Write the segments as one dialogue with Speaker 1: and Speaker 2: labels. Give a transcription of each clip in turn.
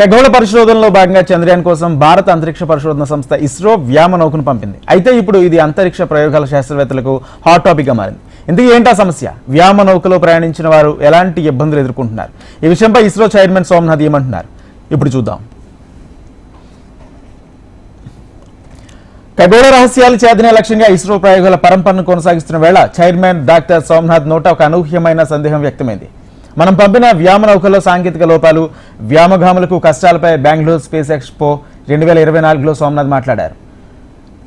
Speaker 1: ఖగోళ పరిశోధనలో భాగంగా చంద్రయాన్ కోసం భారత అంతరిక్ష పరిశోధన సంస్థ ఇస్రో వ్యామ నౌకను పంపింది. అయితే ఇప్పుడు ఇది అంతరిక్ష ప్రయోగాల శాస్త్రవేత్తలకు హాట్ టాపిక్గా మారింది. ఇందుకు ఏంటా సమస్య? వ్యామ నౌకలో ప్రయాణించిన వారు ఎలాంటి ఇబ్బందులు ఎదుర్కొంటున్నారు? ఈ విషయంపై ఇస్రో చైర్మన్ సోమనాథ్ ఏమంటున్నారు? ఇప్పుడు చూద్దాం. ఖగోళ రహస్యాలు చేదనే లక్ష్యంగా ఇస్రో ప్రయోగాల పరంపరను కొనసాగిస్తున్న వేళ చైర్మన్ డాక్టర్ సోమనాథ్ నోట ఒక అనూహ్యమైన సందేహం వ్యక్తమైంది. మనం పంపిన వ్యామ నౌకల్లో సాంకేతిక లోపాలు వ్యామగాములకు కష్టాలపై బెంగళూరు స్పేస్ ఎక్స్పో రెండు వేల ఇరవై నాలుగులో సోమనాథ్ మాట్లాడారు.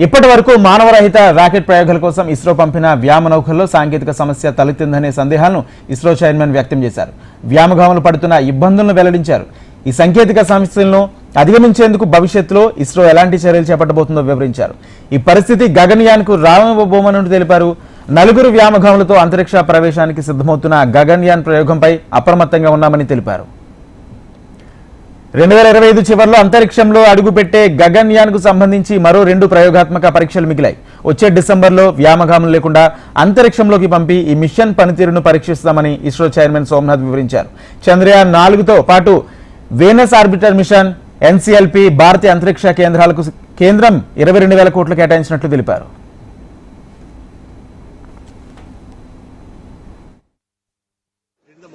Speaker 1: ఇప్పటి వరకు మానవరహిత రాకెట్ ప్రయోగాల కోసం ఇస్రో పంపిన వ్యామ నౌకల్లో సాంకేతిక సమస్య తలెత్తిందనే సందేహాలను ఇస్రో చైర్మన్ వ్యక్తం చేశారు. వ్యామగాములు పడుతున్న ఇబ్బందులను వెల్లడించారు. ఈ సాంకేతిక సమస్యలను అధిగమించేందుకు భవిష్యత్తులో ఇస్రో ఎలాంటి చర్యలు చేపట్టబోతుందో వివరించారు. ఈ పరిస్థితి గగన్యాన్కు రావబోమని తెలిపారు. నలుగురు వ్యామగాములతో అంతరిక్ష ప్రవేశానికి సిద్ధమవుతున్న గగన్యాన్ ప్రయోగంపై అప్రమత్తంగా ఉన్నామని తెలిపారు. రెండు వేల ఇరవై ఐదు చివరిలో అంతరిక్షంలో అడుగుపెట్టే గగన్యాన్కు సంబంధించి మరో రెండు ప్రయోగాత్మక పరీక్షలు మిగిలాయి. వచ్చే డిసెంబర్లో వ్యామగాములు లేకుండా అంతరిక్షంలోకి పంపి ఈ మిషన్ పనితీరును పరీక్షిస్తామని ఇస్రో చైర్మన్ సోమనాథ్ వివరించారు. చంద్రయాన్ నాలుగుతో పాటు వేనస్ ఆర్బిటర్ మిషన్ ఎన్సీఎల్పి భారతీయ అంతరిక్ష కేంద్రాలకు కేంద్రం ఇరవై రెండు వేల కోట్లు కేటాయించినట్లు తెలిపారు.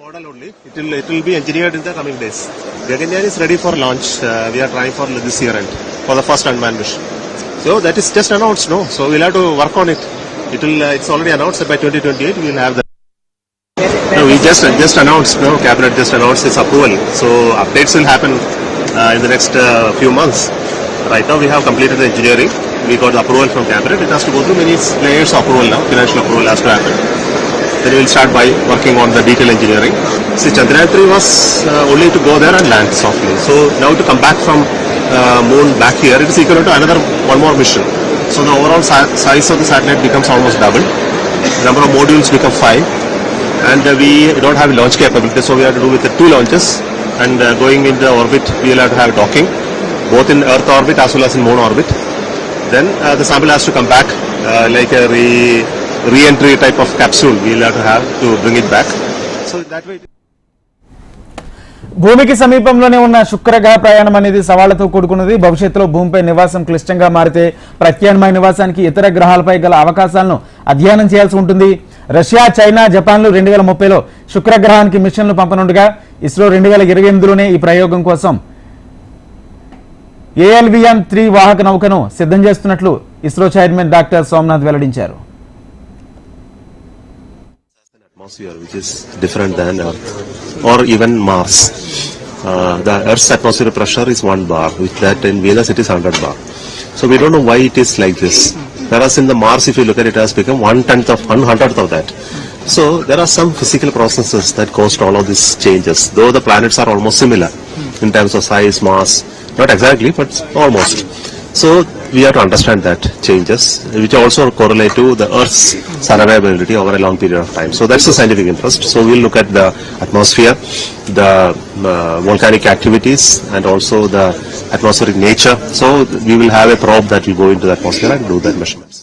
Speaker 2: Model only, it will it will be engineered in the coming days. Gaganyaan is ready for launch. Uh, we are trying for this year end for the first unmanned mission. So that is just announced, no. So we'll have to work on it. It will. Uh, it's already announced that by 2028 we will have the. No, we just just announced. No, cabinet just announced its approval. So updates will happen uh, in the next uh, few months. Right now we have completed the engineering. We got the approval from cabinet. It has to go through many layers of approval now. Financial approval has to happen. Then we will start by working on the detail engineering. See, Chandrayaan 3 was uh, only to go there and land softly. So now to come back from uh, moon back here, it is equal to another one more mission. So the overall si- size of the satellite becomes almost double. Number of modules become five, and uh, we don't have launch capability, so we have to do with the two launches. And uh, going in the orbit, we will have to have docking, both in Earth orbit as well as in moon orbit. Then uh, the sample has to come back uh, like a re re-entry type of capsule. We'll have to have to bring it back. So that way.
Speaker 1: భూమికి సమీపంలోనే ఉన్న శుక్రగ్రహ ప్రయాణం అనేది సవాళ్ళతో కూడుకున్నది భవిష్యత్తులో భూమిపై నివాసం క్లిష్టంగా మారితే ప్రత్యామ్నాయ నివాసానికి ఇతర గ్రహాలపై గల అవకాశాలను అధ్యయనం చేయాల్సి ఉంటుంది రష్యా చైనా జపాన్లు రెండు వేల ముప్పైలో శుక్రగ్రహానికి మిషన్లు పంపనుండగా ఇస్రో రెండు వేల ఇరవై ఎనిమిదిలోనే ఈ ప్రయోగం కోసం ఏఎల్విఎం త్రీ వాహక నౌకను సిద్ధం చేస్తున్నట్లు ఇస్రో చైర్మన్ డాక్టర్ సోమనాథ్ వెల్లడించారు
Speaker 2: atmosphere which is different than Earth or even Mars. Uh, the Earth's atmospheric pressure is 1 bar, with that in Venus it is 100 bar. So we don't know why it is like this. Whereas in the Mars, if you look at it, it has become one tenth of one hundredth of that. So there are some physical processes that caused all of these changes. Though the planets are almost similar in terms of size, mass, not exactly, but almost. So we have to understand that changes, which also correlate to the Earth's survivability over a long period of time. So that's the scientific interest. So we'll look at the atmosphere, the uh, volcanic activities, and also the atmospheric nature. So we will have a probe that will go into the atmosphere and do that measurements.